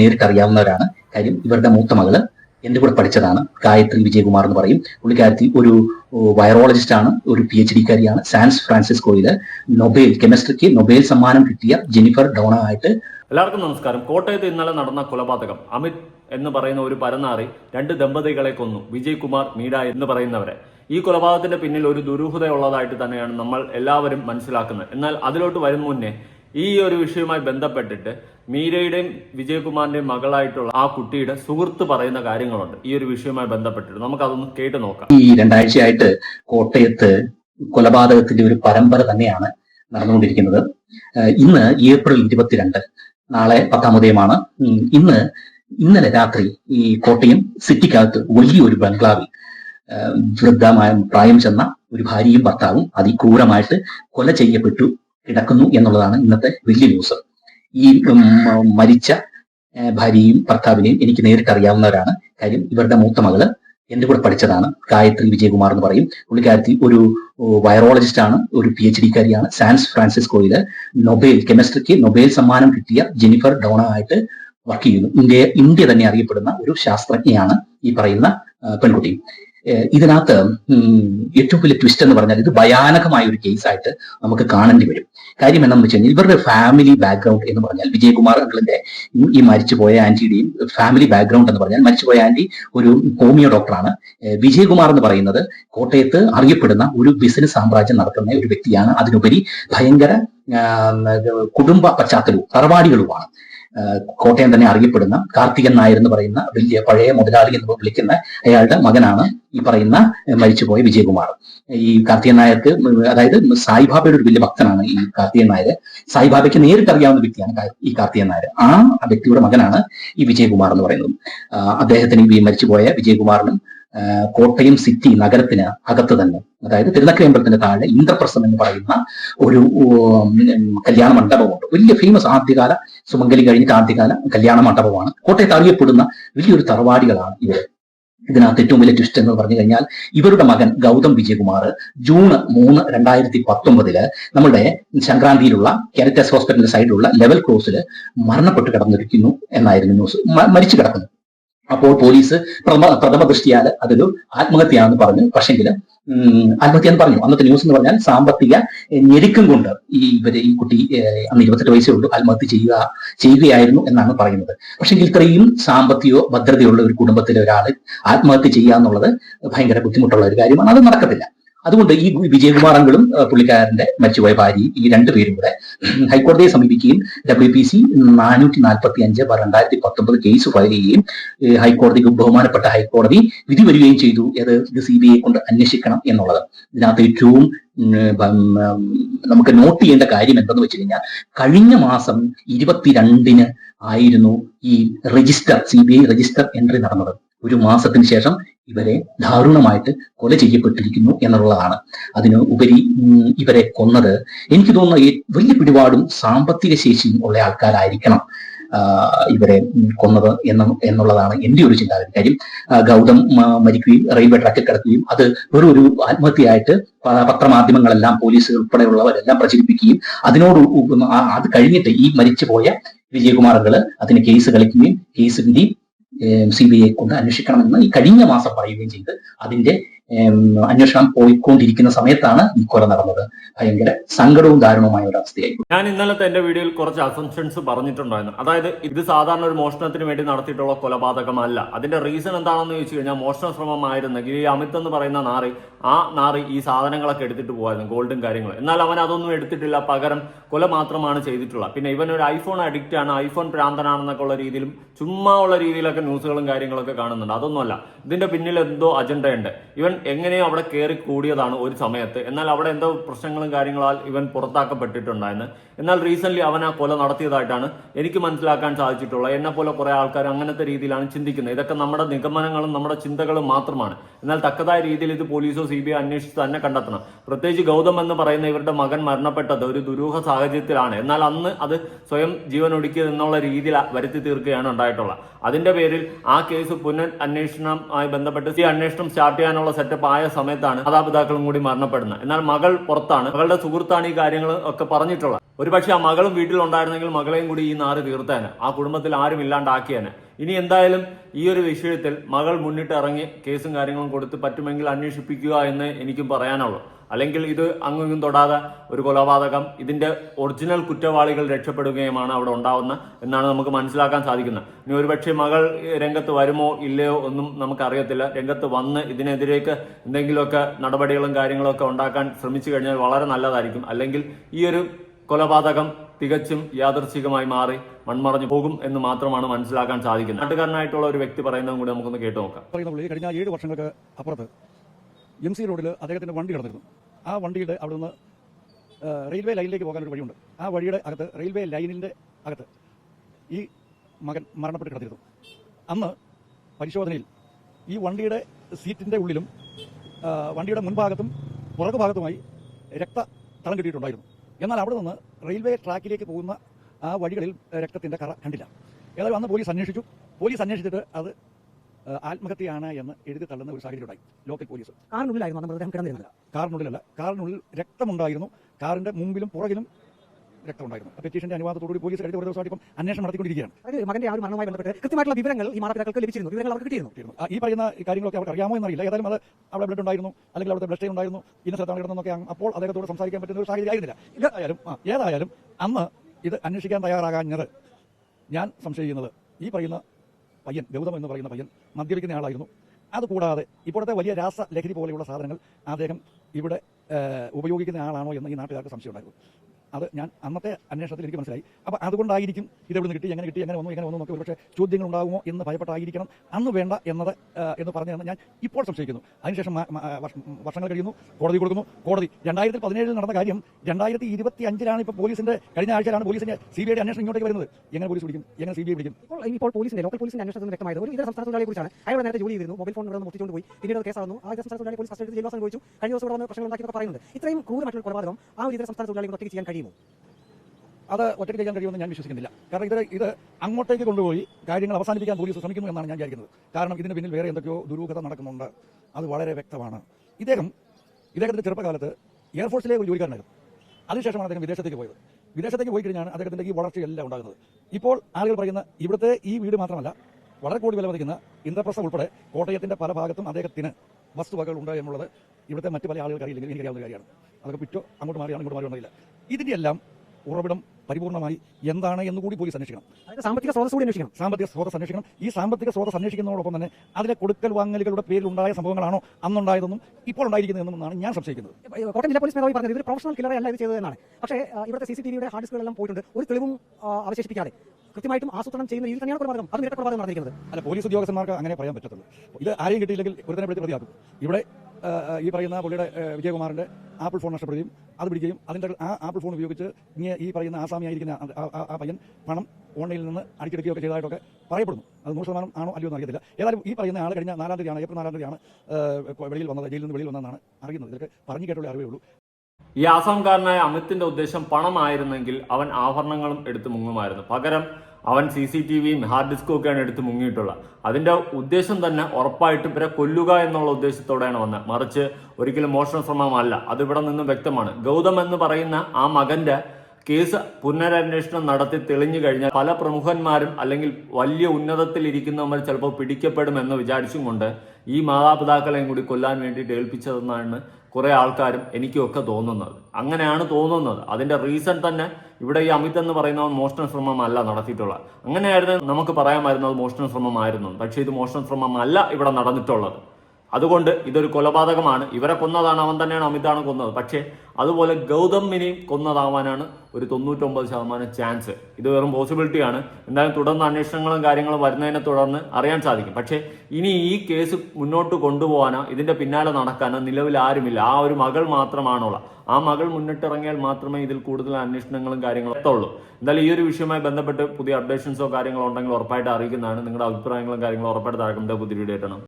നേരിട്ട് അറിയാവുന്നവരാണ് കാര്യം ഇവരുടെ മൂത്ത മകൾ എന്റെ കൂടെ പഠിച്ചതാണ്. ഗായത്രി വിജയകുമാർ എന്ന് പറയും. പുള്ളിക്കാരത്തി ഒരു വൈറോളജിസ്റ്റ് ആണ്. ഒരു പി എച്ച് ഡിക്കാരിയാണ് സാൻസ് ഫ്രാൻസിസ്കോയിൽ നൊബേൽ കെമിസ്ട്രിക്ക് നൊബേൽ സമ്മാനം കിട്ടിയ ജെനിഫർ ഡോണ ആയിട്ട് എല്ലാവർക്കും നമസ്കാരം. കോട്ടയത്ത് ഇന്നലെ നടന്ന കൊലപാതകം അമിത് എന്ന് പറയുന്ന ഒരു പരനാറി രണ്ട് ദമ്പതികളെ കൊന്നു. വിജയ് മീഡ എന്ന് പറയുന്നവരെ. ഈ കൊലപാതകത്തിന്റെ പിന്നിൽ ഒരു ദുരൂഹതയുള്ളതായിട്ട് തന്നെയാണ് നമ്മൾ എല്ലാവരും മനസ്സിലാക്കുന്നത്. എന്നാൽ അതിലോട്ട് വരും മുന്നേ ഈ ഒരു വിഷയവുമായി ബന്ധപ്പെട്ടിട്ട് മീരയുടെയും വിജയകുമാറിന്റെയും മകളായിട്ടുള്ള ആ കുട്ടിയുടെ സുഹൃത്ത് പറയുന്ന കാര്യങ്ങളുണ്ട്. ഈ ഒരു വിഷയവുമായി ബന്ധപ്പെട്ടിട്ട് നമുക്കതൊന്ന് കേട്ടു നോക്കാം. ഈ രണ്ടാഴ്ചയായിട്ട് കോട്ടയത്ത് കൊലപാതകത്തിന്റെ ഒരു പരമ്പര തന്നെയാണ് നടന്നുകൊണ്ടിരിക്കുന്നത്. ഇന്ന് ഏപ്രിൽ ഇരുപത്തിരണ്ട് നാളെ പത്താം ഉദയമാണ് ഇന്ന് ഇന്നലെ രാത്രി ഈ കോട്ടയം സിറ്റിക്കകത്ത് വലിയൊരു ബംഗ്ലാവിൽ വൃദ്ധമായ പ്രായം ചെന്ന ഒരു ഭാര്യയും ഭർത്താവും അതിക്രൂരമായിട്ട് കൊല ചെയ്യപ്പെട്ടു. കിടക്കുന്നു എന്നുള്ളതാണ് ഇന്നത്തെ വലിയ ന്യൂസ് ഈ മരിച്ച ഭാര്യയും ഭർത്താവിനെയും എനിക്ക് നേരിട്ട് അറിയാവുന്നവരാണ്. കാര്യം ഇവരുടെ മൂത്ത മകൾ എന്റെ കൂടെ പഠിച്ചതാണ്. ഗായത്രി വിജയകുമാർ എന്ന് പറയും. പുള്ളിക്കാരത്തി ഒരു വൈറോളജിസ്റ്റ് ആണ് ഒരു പി എച്ച് ഡിക്കാരിയാണ് സാൻസ് ഫ്രാൻസിസ്കോയിൽ നൊബേൽ കെമിസ്ട്രിക്ക് നൊബേൽ സമ്മാനം കിട്ടിയ ജെനിഫർ ഡോണ ആയിട്ട് വർക്ക് ചെയ്യുന്നു. ഇന്ത്യ ഇന്ത്യ തന്നെ അറിയപ്പെടുന്ന ഒരു ശാസ്ത്രജ്ഞയാണ് ഈ പറയുന്ന പെൺകുട്ടി. ഇതിനകത്ത് ഏറ്റവും വലിയ ട്വിസ്റ്റ് എന്ന് പറഞ്ഞാൽ ഇത് ഭയാനകമായ ഒരു കേസായിട്ട് നമുക്ക് കാണേണ്ടി വരും. കാര്യം എന്താണെന്ന് വെച്ച് കഴിഞ്ഞാൽ ഇവരുടെ ഫാമിലി ബാക്ക്ഗ്രൗണ്ട് എന്ന് പറഞ്ഞാൽ വിജയകുമാർ അങ്കിളിന്റെ ഈ മരിച്ചുപോയ ആന്റിയുടെയും ഫാമിലി ബാക്ക്ഗ്രൗണ്ട് എന്ന് പറഞ്ഞാൽ മരിച്ചുപോയ ആന്റി ഒരു ഹോമിയോ ഡോക്ടറാണ് വിജയകുമാർ എന്ന് പറയുന്നത് കോട്ടയത്ത് അറിയപ്പെടുന്ന ഒരു ബിസിനസ് സാമ്രാജ്യം നടത്തുന്ന ഒരു വ്യക്തിയാണ്. അതിനുപരി ഭയങ്കര കുടുംബ പശ്ചാത്തലവും തറവാടികളുമാണ്. കോട്ടയം തന്നെ അറിയപ്പെടുന്ന കാർത്തികൻ നായർ എന്ന് പറയുന്ന വലിയ പഴയ മുതലാളി എന്ന് വിളിക്കുന്ന അയാളുടെ മകനാണ് ഈ പറയുന്ന മരിച്ചുപോയ വിജയകുമാർ. ഈ കാർത്തികൻ നായർക്ക് അതായത് സായിബാബയുടെ ഒരു വലിയ ഭക്തനാണ് ഈ കാർത്തികൻ നായർ. സായിബാബയ്ക്ക് നേരിട്ട് അറിയാവുന്ന വ്യക്തിയാണ് ഈ കാർത്തികൻ നായർ. ആ വ്യക്തിയുടെ മകനാണ് ഈ വിജയകുമാർ എന്ന് പറയുന്നത്. അദ്ദേഹത്തിന് ഈ മരിച്ചുപോയ വിജയകുമാറിനും കോട്ടയം സിറ്റി നഗരത്തിന് അകത്ത് തന്നെ അതായത് തിരുനക്കരമ്പലത്തിന്റെ താഴെ ഇന്ദ്രപ്രസം എന്ന് പറയുന്ന ഒരു കല്യാണ മണ്ഡപമുണ്ട്. വലിയ ഫേമസ് ആദ്യകാല സുമംഗലി കഴിഞ്ഞിട്ട് ആദ്യകാല കല്യാണ മണ്ഡപമാണ്. കോട്ടയത്ത് അറിയപ്പെടുന്ന വലിയൊരു തറവാടികളാണ് ഇവർ ഇതിനകത്ത് ഏറ്റവും വലിയ ട്വിസ്റ്റ് എന്ന് പറഞ്ഞു കഴിഞ്ഞാൽ ഇവരുടെ മകൻ ഗൗതം വിജയകുമാർ ജൂൺ മൂന്ന് രണ്ടായിരത്തി പത്തൊമ്പതിൽ നമ്മുടെ സംക്രാന്തിയിലുള്ള കാരിറ്റാസ് ഹോസ്പിറ്റലിന്റെ സൈഡിലുള്ള ലെവൽ ക്രോസിൽ മരണപ്പെട്ട് കിടന്നിരിക്കുന്നു എന്നായിരുന്നു ന്യൂസ്. മരിച്ചു കിടക്കുന്നു. അപ്പോൾ പോലീസ് പ്രഥമ പ്രഥമ ദൃഷ്ടിയാൽ അതൊരു ആത്മഹത്യയാണെന്ന് പറഞ്ഞു. പക്ഷെങ്കിൽ ആത്മഹത്യ എന്ന് പറഞ്ഞു. അന്നത്തെ ന്യൂസ് എന്ന് പറഞ്ഞാൽ സാമ്പത്തിക ഞെരുക്കം കൊണ്ട് ഈ ഇവർ ഈ കുട്ടി അന്ന് ഇരുപത്തെട്ട് വയസ്സേ ഉള്ളൂ ആത്മഹത്യ ചെയ്യുക ചെയ്യുകയായിരുന്നു എന്നാണ് പറയുന്നത്. പക്ഷെ ഇത്രയും സാമ്പത്തികയോ ഭദ്രതയുള്ള ഒരു കുടുംബത്തിലെ ഒരാൾ ആത്മഹത്യ ചെയ്യുക എന്നുള്ളത് ഭയങ്കര ബുദ്ധിമുട്ടുള്ള ഒരു കാര്യമാണ്. അത് നടക്കത്തില്ല. അതുകൊണ്ട് ഈ വിജയകുമാർ അങ്കിളും പുള്ളിക്കാരന്റെ മരിച്ചുപോയ ഭാര്യ ഈ രണ്ടുപേരും കൂടെ ഹൈക്കോടതിയെ സമീപിക്കുകയും ഡബ്ല്യു പി സി നാനൂറ്റി നാൽപ്പത്തി അഞ്ച് രണ്ടായിരത്തി പത്തൊമ്പത് കേസ് ഫയൽ ചെയ്യുകയും ഹൈക്കോടതിക്ക് ബഹുമാനപ്പെട്ട ഹൈക്കോടതി വിധി വരികയും ചെയ്തു. അത് ഇത് സി ബി ഐ കൊണ്ട് അന്വേഷിക്കണം എന്നുള്ളത്. ഇതിനകത്ത് ഏറ്റവും നമുക്ക് നോട്ട് ചെയ്യേണ്ട കാര്യം എന്തെന്ന് വെച്ച് കഴിഞ്ഞാൽ കഴിഞ്ഞ മാസം ഇരുപത്തിരണ്ടിന് ആയിരുന്നു ഈ register C B I register entry നടന്നത്. ഒരു മാസത്തിന് ശേഷം ഇവരെ ദാരുണമായിട്ട് കൊല ചെയ്യപ്പെട്ടിരിക്കുന്നു എന്നുള്ളതാണ്. അതിന് ഉപരി ഇവരെ കൊന്നത് എനിക്ക് തോന്നുന്ന വലിയ പിടിപാടും സാമ്പത്തിക ശേഷിയും ഉള്ള ആൾക്കാരായിരിക്കണം ഇവരെ കൊന്നത് എന്ന എന്നുള്ളതാണ് എന്റെ ഒരു ചിന്താഗതി കാര്യം ഗൗതം മരിക്കുകയും റെയിൽവേ ട്രാക്കിൽ കിടക്കുകയും അത് വെറും ഒരു ആത്മഹത്യയായിട്ട് പത്രമാധ്യമങ്ങളെല്ലാം പോലീസ് ഉൾപ്പെടെയുള്ളവരെല്ലാം പ്രചരിപ്പിക്കുകയും അതിനോട് അത് കഴിഞ്ഞിട്ട് ഈ മരിച്ചുപോയ വിജയകുമാറുകൾ അതിന് കേസ് കളിക്കുകയും കേസ് വിധി സി ബി ഐ കൊണ്ട് അന്വേഷിക്കണമെന്ന് ഈ കഴിഞ്ഞ മാസം പറയുകയും ചെയ്ത്. അതിന്റെ അന്വേഷണം പോയിക്കൊണ്ടിരിക്കുന്ന സമയത്താണ് ഈ കൊല നടന്നത്. ഭയങ്കര സങ്കടവും ദാരുണവുമായ ഒരു അവസ്ഥയായി. ഞാൻ ഇന്നലത്തെ എന്റെ വീഡിയോയിൽ കുറച്ച് അസംഷൻസ് പറഞ്ഞിട്ടുണ്ടായിരുന്നു. അതായത് ഇത് സാധാരണ ഒരു മോഷണത്തിന് വേണ്ടി നടത്തിയിട്ടുള്ള കൊലപാതകമല്ല. അതിന്റെ റീസൺ എന്താണെന്ന് ചോദിച്ചു കഴിഞ്ഞാൽ മോഷണ ശ്രമമായിരുന്നെങ്കിൽ ഈ അമിത് എന്ന് പറയുന്ന നാറി ആ നാറി ഈ സാധനങ്ങളൊക്കെ എടുത്തിട്ട് പോകായിരുന്നു ഗോൾഡും കാര്യങ്ങളും. എന്നാൽ അവൻ അതൊന്നും എടുത്തിട്ടില്ല. പകരം കൊല മാത്രമാണ് ചെയ്തിട്ടുള്ളത് പിന്നെ ഇവൻ ഒരു ഐഫോൺ അഡിക്റ്റ് ആണ് ഐഫോൺ ഭ്രാന്തനാണെന്നൊക്കെ ഉള്ള രീതിയിലും ചുമ്മാ ഉള്ള രീതിയിലൊക്കെ ന്യൂസുകളും കാര്യങ്ങളൊക്കെ കാണുന്നുണ്ട്. അതൊന്നുമല്ല. ഇതിന്റെ പിന്നിൽ എന്തോ അജണ്ടയുണ്ട് ഇവൻ എങ്ങനെയോ അവിടെ കയറി കൂടിയതാണ് ഒരു സമയത്ത്. എന്നാൽ അവിടെ എന്തോ പ്രശ്നങ്ങളും കാര്യങ്ങളാൽ ഇവൻ പുറത്താക്കപ്പെട്ടിട്ടുണ്ടായിരുന്നു എന്നാൽ റീസെന്റ് അവൻ ആ കൊല നടത്തിയതായിട്ടാണ് എനിക്ക് മനസ്സിലാക്കാൻ സാധിച്ചിട്ടുള്ളത്. എന്നെ പോലെ കുറെ ആൾക്കാർ അങ്ങനത്തെ രീതിയിലാണ് ചിന്തിക്കുന്നത്. ഇതൊക്കെ നമ്മുടെ നിഗമനങ്ങളും നമ്മുടെ ചിന്തകളും മാത്രമാണ്. എന്നാൽ തക്കതായ രീതിയിൽ ഇത് പോലീസോ സി ബി ഐ അന്വേഷിച്ച് തന്നെ കണ്ടെത്തണം. പ്രത്യേകിച്ച് ഗൗതം എന്ന് പറയുന്ന ഇവരുടെ മകൻ മരണപ്പെട്ടത് ഒരു ദുരൂഹ സാഹചര്യത്തിലാണ്. എന്നാൽ അന്ന് അത് സ്വയം ജീവൻ ഒടുക്കിയത് എന്നുള്ള രീതിയിൽ വരുത്തി തീർക്കുകയാണ് ഉണ്ടായിട്ടുള്ളത്. അതിന്റെ പേരിൽ ആ കേസ് പുനർ അന്വേഷണവുമായി ബന്ധപ്പെട്ട് ഈ അന്വേഷണം സ്റ്റാർട്ട് ചെയ്യാനുള്ള സെറ്റപ്പ് ആയ സമയത്താണ് മാതാപിതാക്കളും കൂടി മരണപ്പെടുന്നത്. എന്നാൽ മകൾ പുറത്താണ്. മകളുടെ സുഹൃത്താണ് ഈ കാര്യങ്ങൾ ഒക്കെ പറഞ്ഞിട്ടുള്ളത്. ഒരുപക്ഷെ ആ മകളും വീട്ടിലുണ്ടായിരുന്നെങ്കിൽ മകളെയും കൂടി ഈ നാറ് തീർത്തേനെ. ആ കുടുംബത്തിൽ ആരും ഇല്ലാണ്ടാക്കിയേനെ. ഇനി എന്തായാലും ഈ ഒരു വിഷയത്തിൽ മകൾ മുന്നിട്ട് ഇറങ്ങി കേസും കാര്യങ്ങളും കൊടുത്ത് പറ്റുമെങ്കിൽ അന്വേഷിപ്പിക്കുക എന്ന് എനിക്കും പറയാനുള്ളൂ. അല്ലെങ്കിൽ ഇത് അങ്ങും തൊടാതെ ഒരു കൊലപാതകം ഇതിന്റെ ഒറിജിനൽ കുറ്റവാളികൾ രക്ഷപ്പെടുകയുമാണ് അവിടെ ഉണ്ടാവുന്ന എന്നാണ് നമുക്ക് മനസ്സിലാക്കാൻ സാധിക്കുന്നത്. ഇനി ഒരുപക്ഷെ മകൾ രംഗത്ത് വരുമോ ഇല്ലയോ ഒന്നും നമുക്കറിയത്തില്ല. രംഗത്ത് വന്ന് ഇതിനെതിരേക്ക് എന്തെങ്കിലുമൊക്കെ നടപടികളും കാര്യങ്ങളും ഒക്കെ ഉണ്ടാക്കാൻ ശ്രമിച്ചു കഴിഞ്ഞാൽ വളരെ നല്ലതായിരിക്കും. അല്ലെങ്കിൽ ഈ ഒരു കൊലപാതകം തികച്ചും യാദർച്ഛികമായി മാറി മൺമറഞ്ഞു പോകും എന്ന് മാത്രമാണ് മനസ്സിലാക്കാൻ സാധിക്കുന്നത്. നാട്ടുകാരനായിട്ടുള്ള ഒരു വ്യക്തി പറയുന്നതും കൂടി നമുക്കൊന്ന് കേട്ടു നോക്കാം. കഴിഞ്ഞ ഏഴ് വർഷങ്ങൾക്ക് അപ്പുറത്ത് എം സി റോഡിൽ അദ്ദേഹത്തിന്റെ വണ്ടി കിടന്നിരുന്നു. ആ വണ്ടിയുടെ അവിടെ നിന്ന് റെയിൽവേ ലൈനിലേക്ക് പോകാൻ ഒരു വഴിയുണ്ട്. ആ വഴിയുടെ അകത്ത് റെയിൽവേ ലൈനിന്റെ അകത്ത് ഈ മകൻ മരണപ്പെട്ട് കിടന്നിരുന്നു. അന്ന് പരിശോധനയിൽ ഈ വണ്ടിയുടെ സീറ്റിന്റെ ഉള്ളിലും വണ്ടിയുടെ മുൻഭാഗത്തും പുറകുഭാഗത്തുമായി രക്ത തളം കിട്ടിയിട്ടുണ്ടായിരുന്നു. എന്നാൽ അവിടെ നിന്ന് റെയിൽവേ ട്രാക്കിലേക്ക് പോകുന്ന ആ വഴികളിൽ രക്തത്തിന്റെ കറ കണ്ടില്ല. ഏതായാലും അന്ന് പോലീസ് അന്വേഷിച്ചു. പോലീസ് അന്വേഷിച്ചിട്ട് അത് ആത്മഹത്യയാണ് എന്ന് എഴുതി തള്ളുന്ന ഒരു സാഹചര്യം ഉണ്ടായി ലോക്കൽ പോലീസ്. കാറിനുള്ളിലായിരുന്നു? മൃതദേഹം കാറിനുള്ളിലല്ല. കാറിനുള്ളിൽ രക്തമുണ്ടായിരുന്നു. കാറിന്റെ മുമ്പിലും പുറകിലും രക്തമുണ്ടായിരുന്നു. പെറ്റീഷന്റെ അനുവാദത്തോടുകൂടി പോലീസ് കഴിഞ്ഞ ഒരു ദിവസമായിട്ട് ഇപ്പം അന്വേഷണം നടത്തിക്കൊണ്ടിരിക്കുകയാണ്. അതായത് മകന്റെ ആ ഒരു മരണവുമായി ബന്ധപ്പെട്ട് കൃത്യമായിട്ടുള്ള വിവരങ്ങൾ ഈ മാതാപിതാക്കൾക്ക് ലഭിച്ചിരുന്നു. വിവരങ്ങൾ അവർക്ക് കിട്ടിയിരുന്നു. ഈ പറയുന്ന കാര്യങ്ങളൊക്കെ അവർക്ക് അറിയാമോ എന്നറിയില്ല. ഏതായാലും അത് അവിടെ ബ്ലഡ് ഉണ്ടായിരുന്നു അല്ലെങ്കിൽ അവിടെ ബ്ലഡ് ഉണ്ടായിരുന്നു ഇന്ന സ്ഥലത്താണ് കിടന്നൊക്കെ അപ്പോൾ അദ്ദേഹത്തോട് സംസാരിക്കാൻ പറ്റുന്ന ഒരു സാഹചര്യം ആയിരുന്നില്ല. ഏതായാലും ഏതായാലും അന്ന് ഇത് അന്വേഷിക്കാൻ തയ്യാറാകാഞ്ഞത് ഞാൻ സംശയിക്കുന്നത് ഈ പറയുന്ന പയ്യൻ ഗൗതം എന്ന് പറയുന്ന പയ്യൻ മദ്യപിക്കുന്ന ആളായിരുന്നു. അതുകൂടാതെ ഇപ്പോഴത്തെ വലിയ രാസ ലഹരി പോലെയുള്ള സാധനങ്ങൾ അദ്ദേഹം ഇവിടെ ഉപയോഗിക്കുന്ന ആളാണോ എന്ന് ഈ നാട്ടുകാർക്ക് സംശയമുണ്ടായിരുന്നു. അത് ഞാൻ അന്നത്തെ അന്വേഷണത്തിൽ എനിക്ക് മനസ്സിലായി. അപ്പോൾ അതുകൊണ്ടായിരിക്കും ഇത് എവിടെ നിന്ന് കിട്ടി എങ്ങനെ കിട്ടി എങ്ങനെ വന്നു എങ്ങനെ വന്നു എന്നൊക്കെ ഒരുപക്ഷെ ചോദ്യങ്ങൾ ഉണ്ടാകുമോ എന്ന് ഭയപ്പെട്ടായിരിക്കണം. അന്ന് വേണ്ട എന്നത് എന്ന് പറഞ്ഞതെന്ന് ഞാൻ ഇപ്പോൾ സംശയിക്കുന്നു. അതിനുശേഷം വർഷങ്ങൾ കഴിയുന്നു കോടതി കൊടുക്കുന്നു. കോടതി രണ്ടായിരത്തി പതിനേഴിൽ നടന്ന കാര്യം രണ്ടായിരത്തി ഇരുപത്തി അഞ്ചിലാണ് ഇപ്പോൾ പോലീസിന്റെ കഴിഞ്ഞ ആഴ്ചയിലാണ് പോലീസിന്റെ സി ബി ഐയുടെ അന്വേഷണം ഇങ്ങോട്ടേക്ക് വരുന്നത്. എങ്ങനെ പോലീസ് പിടിക്കും എങ്ങനെ സി ബി ഐ പിടിക്കും? ഇപ്പോൾ ഇപ്പോൾ പോലീസിന്റെ ലോക്കൽ പോലീസിന്റെ അന്വേഷണത്തിൽ വ്യക്തമായത് ഒരു ഇതര സംസ്ഥാന തൊഴിലാളിയെ കുറിച്ചാണ്. അയാൾ നേരത്തെ ജോലി ചെയ്തിരുന്നു മൊബൈൽ ഫോൺ ഇവിടെ മുട്ടിച്ചുകൊണ്ട് പോയി. പിന്നീട് കേസ് ആവുന്നു ആ ഇതര സംസ്ഥാന തൊഴിലാളി പോലീസ് കസ്റ്റഡി ജയിൽവാസം കഴിഞ്ഞ ദിവസം ഇവിടെ വന്ന് പ്രശ്നങ്ങൾ ഉണ്ടാക്കിയൊക്കെ പറയുന്നുണ്ട്. ഇത്രയും ക്രൂരമായിട്ടുള്ള കൊലപാതകം ആ ഒരു ഇതര സംസ്ഥാന തൊഴിലാളികൾ ഒറ്റയ്ക്ക് ചെയ്യാൻ കഴിയുമോ? അത് ഒറ്റയ്ക്ക് ചെയ്യാൻ കഴിയുമെന്ന് ഞാൻ വിശ്വസിക്കുന്നില്ല. കാരണം ഇത് ഇത് അങ്ങോട്ടേക്ക് കൊണ്ടുപോയി കാര്യങ്ങൾ അവസാനിപ്പിക്കാൻ പോലീസ് ശ്രമിക്കുന്നു എന്നാണ് ഞാൻ വിചാരിക്കുന്നത്. കാരണം ഇതിന് പിന്നിൽ വേറെ എന്തൊക്കെയോ ദുരൂഹത നടക്കുന്നുണ്ട്. അത് വളരെ വ്യക്തമാണ്. ഇദ്ദേഹം ഇദ്ദേഹത്തിന്റെ ചെറുപ്പകാലത്ത് എയർഫോഴ്സിലെ ഒരു ജോലിക്കാരനായിരുന്നു. അതിനുശേഷമാണ് അദ്ദേഹം വിദേശത്തേക്ക് പോയത്. വിദേശത്തേക്ക് പോയി കഴിഞ്ഞാണ് അദ്ദേഹത്തിന്റെ ഈ വളർച്ചയെല്ലാം ഉണ്ടാകുന്നത്. ഇപ്പോൾ ആളുകൾ പറയുന്ന ഇവിടുത്തെ ഈ വീട് മാത്രമല്ല വളരെ കോടി വില മതിക്കുന്ന ഉൾപ്പെടെ കോട്ടയത്തിന്റെ പല ഭാഗത്തും അദ്ദേഹത്തിന് വസ്തുവകകൾ ഉണ്ട് എന്നുള്ളത് ഇവിടുത്തെ മറ്റു പല ആളുകൾക്ക് അറിയില്ലെങ്കിൽ എനിക്കറിയാവുന്ന കാര്യമാണ്. അതൊക്കെ പിറ്റോ അങ്ങോട്ട് മാറിയാണ് ഇങ്ങോട്ട് മാറി ഒന്നുമില്ല ഇതിന്റെ എല്ലാം ഉറവിടം പരിപൂർണമായി എന്താണ് എന്ന് കൂടി പോലീസ് അന്വേഷിക്കണം. സാമ്പത്തിക സ്രോതസ് കൂടി അന്വേഷിക്കണം. സാമ്പത്തിക സ്രോതസ് അന്വേഷിക്കണം. ഈ സാമ്പത്തിക സ്രോതസ് അന്വേഷിക്കുന്നതോടൊപ്പം തന്നെ അതിലെ കൊടുക്കൽ വാങ്ങലുകളുടെ പേരിൽ ഉണ്ടായ സംഭവങ്ങളാണോ അന്നുണ്ടായതെന്നും ഇപ്പോൾ ഉണ്ടായിരിക്കുന്നതെന്നാണ് ഞാൻ സംശയിക്കുന്നത്. കോട്ടയം ജില്ലാ പോലീസ് മേധാവി പറഞ്ഞത് ഇവർ പ്രൊഫഷണൽ കില്ലറെ അല്ല ഇത് ചെയ്തതെന്നാണ്. പക്ഷേ ഇവിടുത്തെ സി സി ടി വിയുടെ ഹാർഡ് ഡിസ്കുകളെല്ലാം പോയിട്ടുണ്ട്. ഒരു തെളിവും അവശേഷിപ്പിക്കാതെ കൃത്യമായിട്ടും ആസൂത്രണം ചെയ്യുന്ന രീതിയിൽ തന്നെയാണ് മാർഗം അത് ഇരട്ട കൊലപാതകം നടന്നിരിക്കുന്നത്. അല്ല പോലീസ് ഉദ്യോഗസ്ഥന്മാർക്ക് അങ്ങനെ പറയാൻ പറ്റത്തുള്ളൂ ഇത് ആരെയും കിട്ടിയില്ലെങ്കിൽ ഒരു തന്നെ പ്രതിയാക്കും. ഇവിടെ ഈ പറയുന്ന പുള്ളിയുടെ വിജയകുമാറിന്റെ ആപ്പിൾ ഫോൺ നഷ്ടപ്പെടുകയും അത് പിടിക്കുകയും അതിന്റെ ആ ആപ്പിൾ ഫോൺ ഉപയോഗിച്ച് ഇങ്ങനെ ഈ പറയുന്ന ആസാമിയായിരിക്കുന്ന ആ പയ്യൻ പണം ഓൺലൈനിൽ നിന്ന് അടിച്ചെടുക്കുകയൊക്കെ ചെയ്തതായിട്ടൊക്കെ പറയപ്പെടുന്നു. അത് നൂറ് ശതമാനം ആണോ അല്ലയോ എന്ന് അറിയത്തില്ല. ഏതായാലും ഈ പറയുന്ന ആൾ കഴിഞ്ഞ നാലാം തീയതിയാണ് ഏപ്രിൽ നാലാം തീയതിയാണ് വെളിയിൽ വന്നത് ജയിലിൽ നിന്ന് വെളിയിൽ വന്നതാണ് അറിയുന്നത്. ഇതൊക്കെ പറഞ്ഞു കേട്ടുള്ള അറിവേ ഉള്ളൂ. ഈ ആസാംകാരനായ അമിത്തിന്റെ ഉദ്ദേശം പണമായിരുന്നെങ്കിൽ അവൻ ആഭരണങ്ങളും എടുത്ത് മുങ്ങുമായിരുന്നു. പകരം അവൻ സി സി ടി വിയും ഹാർഡ് ഡിസ്കും ഒക്കെയാണ് എടുത്ത് മുങ്ങിയിട്ടുള്ളത്. അതിന്റെ ഉദ്ദേശം തന്നെ ഉറപ്പായിട്ടും ഇവരെ കൊല്ലുക എന്നുള്ള ഉദ്ദേശത്തോടെയാണ് വന്നത്. മറിച്ച് ഒരിക്കലും മോഷണ ശ്രമമല്ല. അത് ഇവിടെ നിന്നും വ്യക്തമാണ്. ഗൗതം എന്ന് പറയുന്ന ആ മകന്റെ കേസ് പുനരന്വേഷണം നടത്തി തെളിഞ്ഞു കഴിഞ്ഞാൽ പല പ്രമുഖന്മാരും അല്ലെങ്കിൽ വലിയ ഉന്നതത്തിൽ ഇരിക്കുന്നവർ ചിലപ്പോൾ പിടിക്കപ്പെടുമെന്ന് വിചാരിച്ചും കൊണ്ട് ഈ മാതാപിതാക്കളെയും കൂടി കൊല്ലാൻ വേണ്ടിയിട്ട് ഏൽപ്പിച്ചതെന്നാണ് കുറെ ആൾക്കാരും എനിക്കൊക്കെ തോന്നുന്നത്. അങ്ങനെയാണ് തോന്നുന്നത്. അതിന്റെ റീസൺ തന്നെ ഇവിടെ ഈ അമിത് എന്ന് പറയുന്നവൻ മോഷണ ശ്രമമല്ല നടത്തിയിട്ടുള്ളത്. അങ്ങനെയായിരുന്നു നമുക്ക് പറയാമായിരുന്നത് മോഷണ ശ്രമമായിരുന്നു. പക്ഷേ ഇത് മോഷണ ശ്രമമല്ല ഇവിടെ നടന്നിട്ടുള്ളത്. അതുകൊണ്ട് ഇതൊരു കൊലപാതകമാണ്. ഇവരെ കൊന്നതാണ് അവൻ തന്നെയാണ് അമിതാണ് കൊന്നത്. പക്ഷേ അതുപോലെ ഗൗതമിനെയും കൊന്നതാവാനാണ് ഒരു തൊണ്ണൂറ്റൊമ്പത് ശതമാനം ചാൻസ് ഇത് വെറും പോസിബിലിറ്റിയാണ് എന്തായാലും തുടർന്ന് അന്വേഷണങ്ങളും കാര്യങ്ങളും വരുന്നതിനെ തുടർന്ന് അറിയാൻ സാധിക്കും. പക്ഷേ ഇനി ഈ കേസ് മുന്നോട്ട് കൊണ്ടുപോകാനോ ഇതിന്റെ പിന്നാലെ നടക്കാനോ നിലവിൽ ആരുമില്ല. ആ ഒരു മകൾ മാത്രമാണുള്ള. ആ മകൾ മുന്നിട്ടിറങ്ങിയാൽ മാത്രമേ ഇതിൽ കൂടുതൽ അന്വേഷണങ്ങളും കാര്യങ്ങളും എത്തുള്ളൂ എന്തായാലും ഈ ഒരു വിഷയവുമായി ബന്ധപ്പെട്ട് പുതിയ അപ്ഡേഷൻസോ കാര്യങ്ങളോ ഉണ്ടെങ്കിൽ ഉറപ്പായിട്ട് അറിയിക്കുന്നതാണ്. നിങ്ങളുടെ അഭിപ്രായങ്ങളും കാര്യങ്ങളും ഉറപ്പായിട്ട് താഴെ പുതിയ വീഡിയോ ആയിട്ടാണ്